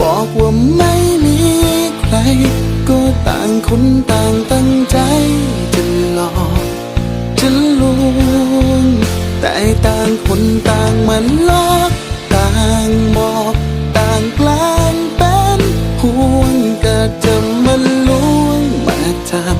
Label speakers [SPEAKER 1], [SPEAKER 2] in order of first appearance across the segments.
[SPEAKER 1] บอกว่าไม่มีใคร ก็ต่างคนต่างตั้งใจจะหลอกจะลวงแต่ต่างคนต่างมันลอกต่างบอกต่างกลางเป็นห่วงก็จะมาลวงมาจับ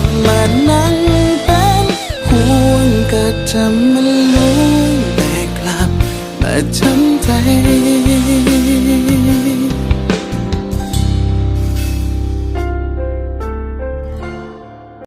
[SPEAKER 1] บมานั่งเป็นห่วงก็จะมาลวงแต่กลับมาช้ำใจ